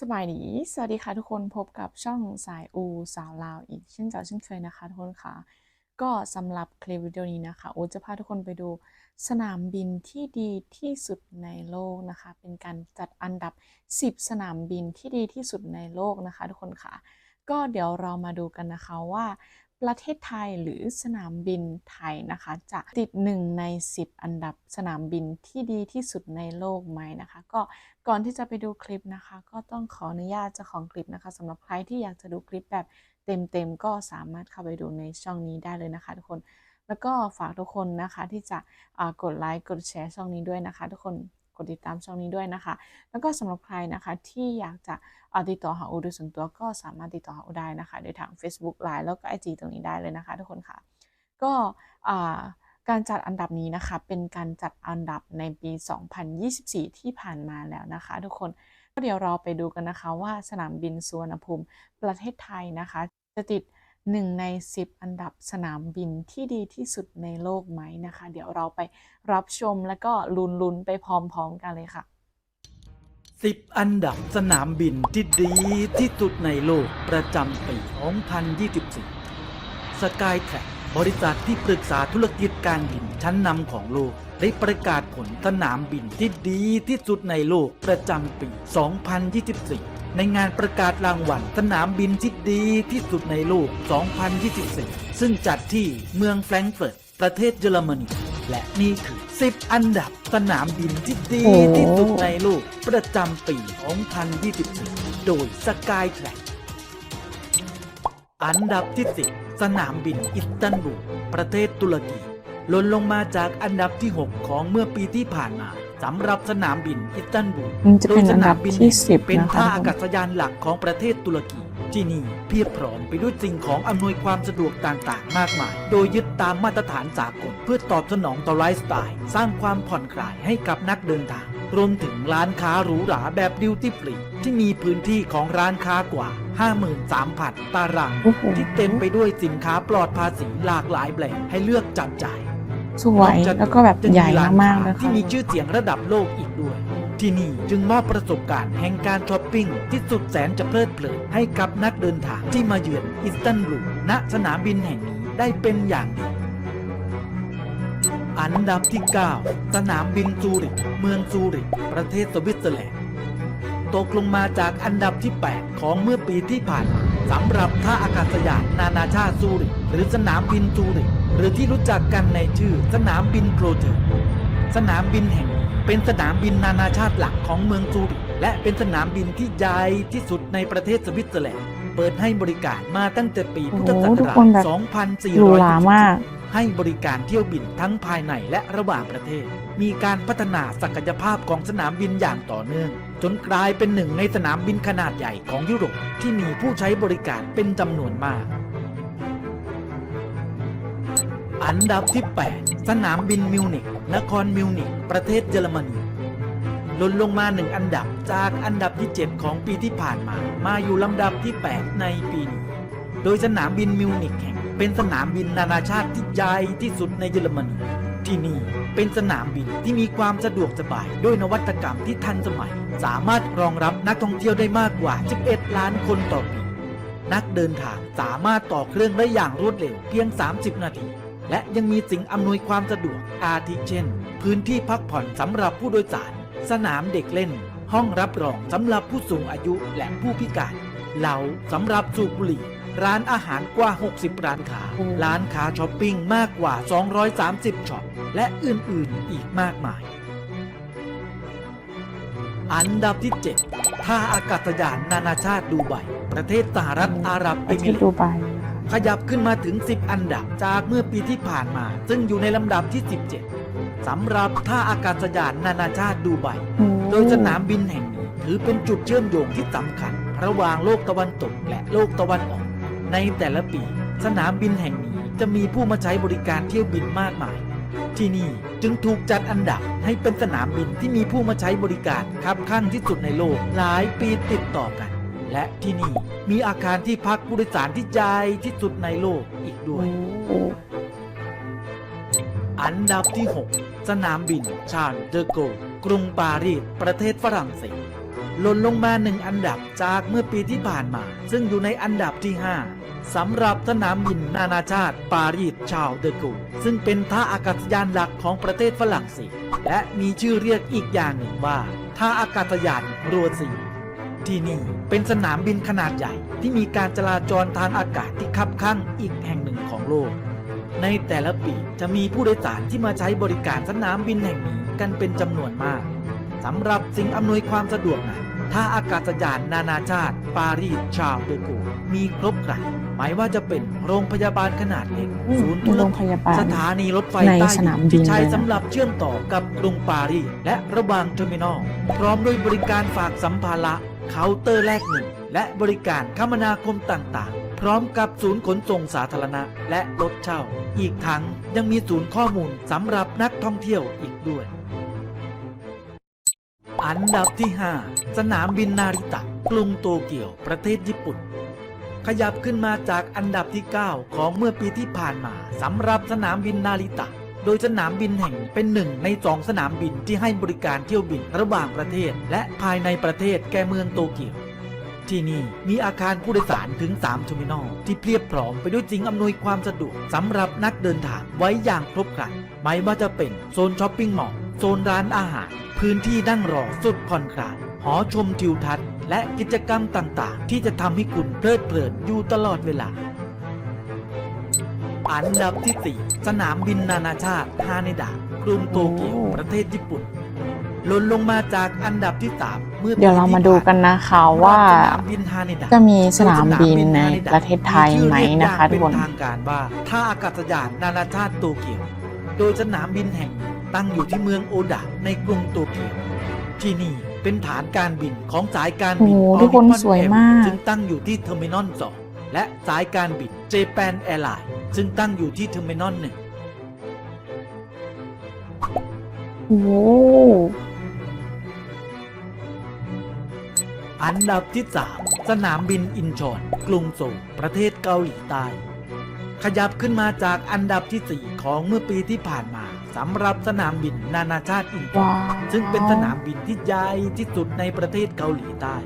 สบายดี สวัสดีค่ะทุกคนพบกับช่องสายอูสาวลาวอีกเช่นเก่าเช่นเคยนะคะทุกคนค่ะ ก็สำหรับคลิปวิดีโอนี้นะคะอูจะพาทุกคนไปดูสนามบินที่ดีที่สุดในโลกนะคะ เป็นการจัดอันดับ 10 สนามบินที่ดีที่สุดในโลกนะคะ ทุกคนค่ะ ก็เดี๋ยวเรามาดูกันนะคะว่า ประเทศไทยหรือสนามบินไทยนะคะ จะติด 1 ใน 10 อันดับสนามบินที่ดีที่สุดในโลกไหมนะคะ ก็ก่อนที่จะไปดูคลิปนะคะ ก็ต้องขออนุญาตเจ้าของคลิปนะคะสำหรับใครที่อยากจะดูคลิปแบบเต็มๆก็สามารถเข้าไปดูในช่องนี้ได้เลยนะคะ ทุกคน แล้วก็ฝากทุกคนนะคะที่จะกดไลค์กดแชร์ช่องนี้ด้วยนะคะ ทุกคน กดติดตามช่องนี้ด้วยนะคะ แล้วก็สำหรับใครนะคะที่อยากจะติดต่อหาอูโดยส่วนตัวก็สามารถติดต่อหาอูได้นะคะโดยทาง Facebook Line แล้วก็ IG ตรงนี้ได้เลยนะคะ ทุกคนค่ะ ก็การจัดอันดับนี้นะคะ เป็นการจัดอันดับในปี 2024 ที่ผ่านมาแล้วนะคะ ทุกคนก็เดี๋ยวเราไปดูกันนะคะว่าสนามบินสุวรรณภูมิประเทศไทยนะคะ จะติด 1ใน 10 อันดับสนามบินที่ดีที่สุดในโลกไหมนะคะ เดี๋ยวเราไปรับชมแล้วก็ลุ้นๆไปพร้อมๆกันเลยค่ะ 10 อันดับสนามบินที่ดีที่สุดในโลกประจำปี 2024 Skytrack บริษัทที่ปรึกษาธุรกิจการบินชั้นนำของโลก ได้ประกาศผลสนามบินที่ดีที่สุดในโลกประจำปี 2024 ในงานประกาศรางวัลสนามบินที่ดีที่สุดในโลก 2024 ซึ่งจัดที่เมืองแฟรงก์เฟิร์ต ประเทศเยอรมนี และนี่คือ 10 อันดับสนามบินที่ดีที่สุดในโลก ประจำปี 2024 โดย Skytrack อันดับที่ 10 สนามบินอิสตันบูลประเทศตุรกีล่นลงมาจากอันดับที่ 6 ของเมื่อปีที่ผ่านมา สำหรับสนามบินอิสตันบูลมันจะเป็นอันดับที่โดยสสิบเป็นนะคะท่าทุกคนอากาศยานหลักของประเทศตุรกี ที่นี่เพียบพร้อมไปด้วยสิ่งของอำนวยความสะดวกต่างๆ มากมาย โดยยึดตามมาตรฐานสากลเพื่อตอบสนองต่อไลฟ์สไตล์ สร้างความผ่อนคลายให้กับนักเดินทาง รวมถึงร้านค้าหรูหราแบบดิวตี้ฟรีที่มีพื้นที่ของร้านค้ากว่า 53,000 ตาราง โอ้โห ที่เต็มไปด้วยสินค้าปลอดภาษีหลากหลายแบรนด์ให้เลือกจับจ่าย สวยแล้วก็แบบใหญ่มากๆเลยที่ค่ะมีชื่อเสียงระดับโลกอีกด้วย ที่นี่จึงมอบประสบการณ์แห่งการช้อปปิ้งที่สุดแสนจะเพลิดเพลินให้กับนักเดินทางที่มาเยือนอิสตันบูลณสนามบินแห่งนี้ได้เป็นอย่างดีอันดับที่ 9 สนามบินซูริกเมืองซูริกประเทศสวิตเซอร์แลนด์ตกลงมาจากอันดับที่ 8 ของเมื่อปีที่ผ่านมาสำหรับท่าอากาศยานนานาชาติซูริกหรือสนามบินซูริก หรือที่รู้จักกันในชื่อสนามบินโครเทอร์สนามบินแห่งนี้เป็นสนามบินนานาชาติหลักของเมืองซูริกและเป็นสนามบินที่ใหญ่ที่สุดในประเทศสวิตเซอร์แลนด์เปิดให้บริการมาตั้งแต่ปีพุทธศักโอ้โหทุกราคนแบบชหรูหรามาก 2477ให้บริการเที่ยวบินทั้งภายในและระหว่างประเทศ มีการพัฒนาศักยภาพของสนามบินอย่างต่อเนื่อง จนกลายเป็นหนึ่งในสนามบินขนาดใหญ่ของยุโรปที่มีผู้ใช้บริการเป็นจำนวนมาก อันดับที่ 8 สนามบินมิวนิกนครมิวนิกประเทศเยอรมนีลดลงมาหนึ่งอันดับจากอันดับที่ 7 ของปีที่ผ่านมา มาอยู่ลำดับที่ 8 ในปีนี้ โดยสนามบินมิวนิกแห่งเป็นสนามบินนานาชาติที่ใหญ่ที่สุดในเยอรมนีที่นี่เป็นสนามบินที่มีความสะดวกสบายด้วยนวัตกรรมที่ทันสมัย สามารถรองรับนักท่องเที่ยวได้มากกว่า 11 ล้านคนต่อปี นักเดินทางสามารถต่อเครื่องได้อย่างรวดเร็วเพียง 30 นาที และยังมีสิ่งอำนวยความสะดวกอาทิเช่น พื้นที่พักผ่อนสำหรับผู้โดยสาร สนามเด็กเล่น ห้องรับรองสำหรับผู้สูงอายุและผู้พิการ เหลาสำหรับสูบบุหรี่ ร้านอาหารกว่า 60 ร้านค้า ร้านค้าช้อปปิ้งมากกว่า 230ช็อป และอื่นๆอีกมากมาย อันดับที่ 7ท่าอากาศยานนานาชาติดูไบประเทศสหรัฐอาหรับเอมิเรตส์ไบน ขยับขึ้นมาถึง 10 อันดับจากเมื่อปีที่ผ่านมา ซึ่งอยู่ในลำดับที่ 17สำหรับท่าอากาศยานนานาชาติดูไบโอ้โดยสนามบินแห่งนี้ถือเป็นจุดเชื่อมโยงที่สำคัญ ระหว่างโลกตะวันตกและโลกตะวันออก ในแต่ละปี สนามบินแห่งนี้จะมีผู้มาใช้บริการเที่ยวบินมากมาย ที่นี่จึงถูกจัดอันดับให้เป็นสนามบินที่มีผู้มาใช้บริการคับข้างที่สุดในโลกหลายปีติดต่อกัน และที่นี่มีอาคารที่พักผู้โดยสารที่ใหญ่ที่สุดในโลกอีกด้วย อันดับที่ 6 สนามบินชาร์ลเดอโกลกรุงปารีสประเทศฝรั่งเศสหล่นลงมาหนึ่งอันดับจากเมื่อปีที่ผ่านมา ซึ่งอยู่ในอันดับที่ 5สำหรับสนามบินนานาชาติ ปารีสชาร์ลเดอโกลซึ่งเป็นท่าอากาศยานหลักของประเทศฝรั่งเศสและมีชื่อเรียกอีกอย่างหนึ่งว่า ท่าอากาศยานโรซี ที่นี่เป็นสนามบินขนาดใหญ่ที่มีการจราจรทางอากาศที่คับข้างอีกแห่งหนึ่งของโลก ในแต่ละปีจะมีผู้โดยสารที่มาใช้บริการสนามบินแห่งนี้กันเป็นจำนวนมากสำหรับสิ่งอำนวยความสะดวกนั้นท่าอากาศยานนานาชาติ ปารีสชาร์ลเดอโกลมีครบครันหมายว่าจะเป็นโรงพยาบาลขนาดเล็กอืมศูนย์ธุรโรงกิพจยาบาลสถานีรถไฟในใต้สดินามนบินที่ใช้เลยนะสำหรับเชื่อมต่อกับกรุงปารีสและระหว่างเทอร์มินอล พร้อมด้วยบริการฝากสัมภาระ เคาน์เตอร์แลกเงินและบริการคมนาคมต่างๆ พร้อมกับศูนย์ขนส่งสาธารณะและรถเช่า อีกทั้งยังมีศูนย์ข้อมูลสำหรับนักท่องเที่ยวอีกด้วย อันดับที่ 5 สนามบินนาริตะ กรุงโตเกียว ประเทศญี่ปุ่น ขยับขึ้นมาจากอันดับที่ 9 ของเมื่อปีที่ผ่านมาสำหรับสนามบินนาริตะ โดยสนามบินแห่งเป็นหนึ่งในสองสนามบินที่ให้บริการเที่ยวบินระหว่างประเทศ และภายในประเทศแก่เมืองโตเกียวที่นี่มีอาคารผู้โดยสารถึง 3 เทอร์มินอล ที่เพียบพร้อมไปด้วยสิ่งอำนวยความสะดวกสำหรับนักเดินทางไว้อย่างครบครันไม่ว่าจะเป็นโซนช้อปปิ้งมอลล์โซนร้านอาหาร พื้นที่นั่งรอสุดผ่อนคลายหอชมทิวทัศน์ และกิจกรรมต่างๆ ที่จะทำให้คุณเพลิดเพลินอยู่ตลอดเวลา อันดับที่ 4 สนามบินนานาชาติฮาเนดะกรุงโตเกียวโอ้ประเทศญี่ปุ่นหล่นลงมาจากอันดับที่3เมื่อปีเดี๋ยวเรามาดูกันนะคะว่าสนามบินฮาเนดะจะมีสนามบินในประเทศไทยไหมนะคะทุกคนมีชื่อเรียกอย่างเป็นทางการว่าท่าอากาศยานนานาชาติโตเกียว โดยสนามบินแห่งนี้ตั้งอยู่ที่เมืองโอดะในกรุงโตเกียวที่นี่เป็นฐานการบินของสายการบินโอ้โหทุกคน All Nippon สวย Air มากซึ่งตั้งอยู่ที่เทอร์มินอล2 และสายการบินเจแปนแอร์ไลน์ซึ่งตั้งอยู่ที่เทอร์มินอล1โอ้อันดับที่ 3 สนามบินอินชอนกรุงโซลประเทศเกาหลีใต้ ขยับขึ้นมาจากอันดับที่ 4 ของเมื่อปีที่ผ่านมาสำหรับสนามบินนานาชาติอินชอนว้าวซึ่งเป็นสนามบินที่ใหญ่ที่สุดในประเทศเกาหลีใต้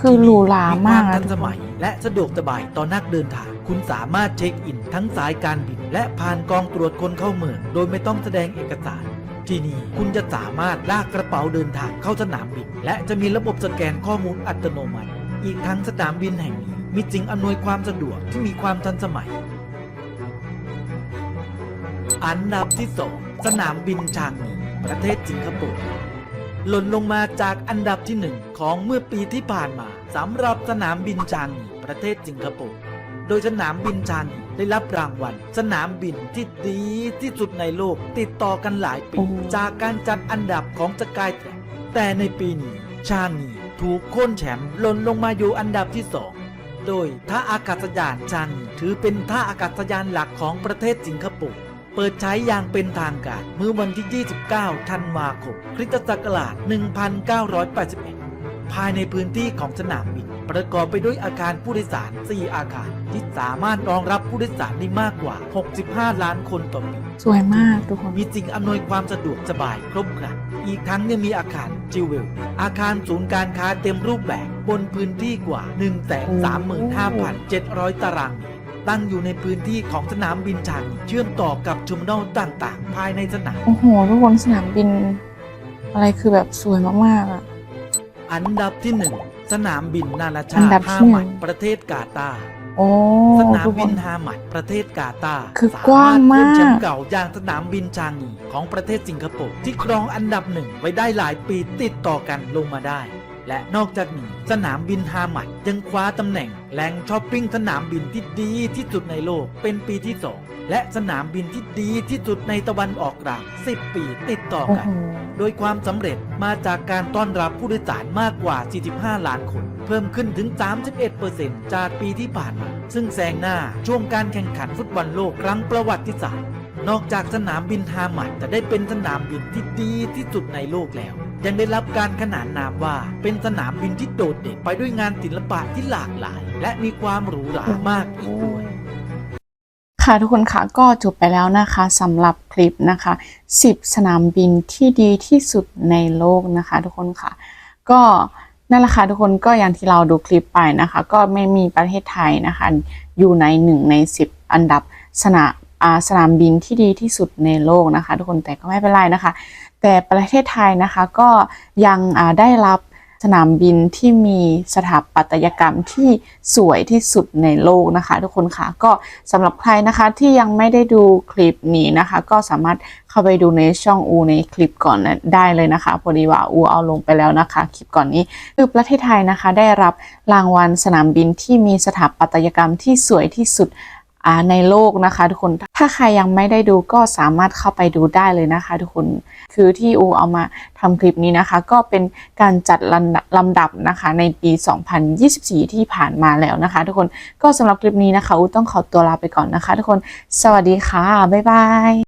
คือหรูหรามากควนะทันทุสกคมันยและสะดวกสบายต่อนักเดินทาง คุณสามารถเช็คอินทั้งสายการบิน และผ่านกองตรวจคนเข้าเมือง โดยไม่ต้องแสดงเอกสารที่นี่คุณจะสามารถลากกระเป๋าเดินทางเข้าสนามบิน และจะมีระบบสแกนข้อมูลอัตโนมัติ อีกทั้งสนามบินแห่งนี้มีสิ่งอำนวยความสะดวกที่มีความทันสมัย อันดับที่2สนามบินชางงีประเทศสิงคโปร์ หล่นลงมาจากอันดับที่หนึ่งของเมื่อปีที่ผ่านมาสำหรับสนามบินชางงีประเทศสิงคโปร์โดยสนามบินชางงีได้รับรางวัล สนามบินที่ดีที่สุดในโลกติดต่อกันหลายปีโอ้จากการจัดอันดับของสกายแทร็กแต่ในปีนี้ชางงีถูกโค่นแชมป์หล่นลงมาอยู่อันดับที่สองโดยท่าอากาศยานชางงีถือเป็นท่าอากาศยานหลักของประเทศสิงคโปร์เปิดใช้อย่างเป็นทางการเมื่อวันที่ 29 ธันวาคมคริสตศักราช 1981 ภายในพื้นที่ของสนามบิน ประกอบไปด้วยอาคารผู้โดยสาร 4 อาคาร ที่สามารถรองรับผู้โดยสารได้มากกว่า 65 ล้านคนต่อปี สวยมากทุกคน มีสิ่งอำนวยความสะดวกสบายครบครัน อีกทั้งยังมีอาคารจิวเวล อาคารศูนย์การค้าเต็มรูปแบบบนพื้นที่กว่า 135,700 ตารางเมตร ตั้งอยู่ในพื้นที่ของสนามบินชางงีเชื่อมต่อกับเทอร์มินอลต่างๆ ภายในสนาม โอ้โห ทุกคนสนามบิน อะไรคือแบบสวยมากๆอะ อันดับที่หนึ่งสนามบินนานาชาอันดัติบที่ฮาหนึ่งหมัดประเทศกาตาร์โอ้สนามทุกคบิน นฮาหมัดประเทศกาตาร์คือสกว้างมากรถแชมป์เก่าอย่างสนามบินชางงีของประเทศสิงคโปร์ที่ครองอันดับหนึ่งไว้ได้หลายปีติดต่อกันลงมาได้ และนอกจากนี้สนามบินฮาหมัดยังคว้าตำแหน่งแหล่งช้อปปิ้งสนามบินที่ดีที่สุดในโลกเป็นปีที่สองและสนามบินที่ดีที่สุดในตะวันออกกลาง 10 ปีติดต่อโอ้กันโหโดยความสำเร็จมาจากการต้อนรับผู้โดยสารมากกว่า 45 ล้านคน เพิ่มขึ้นถึง 31%จากปีที่ผ่านมา ซึ่งแซงหน้าช่วงการแข่งขันฟุตบอลโลกครั้งประวัติศาสตร์ นอกจากสนามบินฮามัดจะได้เป็นสนามบินที่ดีที่สุดในโลกแล้ว ยังได้รับการขนานนามว่าเป็นสนามบินที่โดดเด่นไปด้วยงานศิลปะที่หลากหลาย และมีความหรูหรามากอีกด้วยค่ะทุกคนค่ะก็จบไปแล้วนะคะสำหรับคลิปนะคะ 10 สนามบินที่ดีที่สุดในโลกนะคะ ทุกคนค่ะ ก็นั่นแหละค่ะทุกคนก็อย่างที่เราดูคลิปไปนะคะ ก็ไม่มีประเทศไทยนะคะ อยู่ในหนึ่งในสิบอันดับสนามอ่า สนามบินที่ดีที่สุดในโลกนะคะ ทุกคนแต่ก็ไม่เป็นไรนะคะ แต่ประเทศไทยนะคะก็ยังได้รับสนามบินที่มีสถาปัตยกรรมที่สวยที่สุดในโลกนะคะ ทุกคนค่ะก็สำหรับใครนะคะที่ยังไม่ได้ดูคลิปนี้นะคะ ก็สามารถเข้าไปดูในช่องอูในคลิปก่อนนะได้เลยนะคะพอดีว่าอูเอาลงไปแล้วนะคะ คลิปก่อนนี้คือประเทศไทยนะคะได้รับรางวัลสนามบินที่มีสถาปัตยกรรมที่สวยที่สุด ในโลกนะคะ ทุกคนถ้าใครยังไม่ได้ดูก็สามารถเข้าไปดูได้เลยนะคะ ทุกคนคือที่อูเอามาทำคลิปนี้นะคะ ก็เป็นการจัดลำดับนะคะ ในปี 2024 ที่ผ่านมาแล้วนะคะ ทุกคนก็สำหรับคลิปนี้นะคะอูต้องขอตัวลาไปก่อนนะคะ ทุกคนสวัสดีค่ะบ๊ายบาย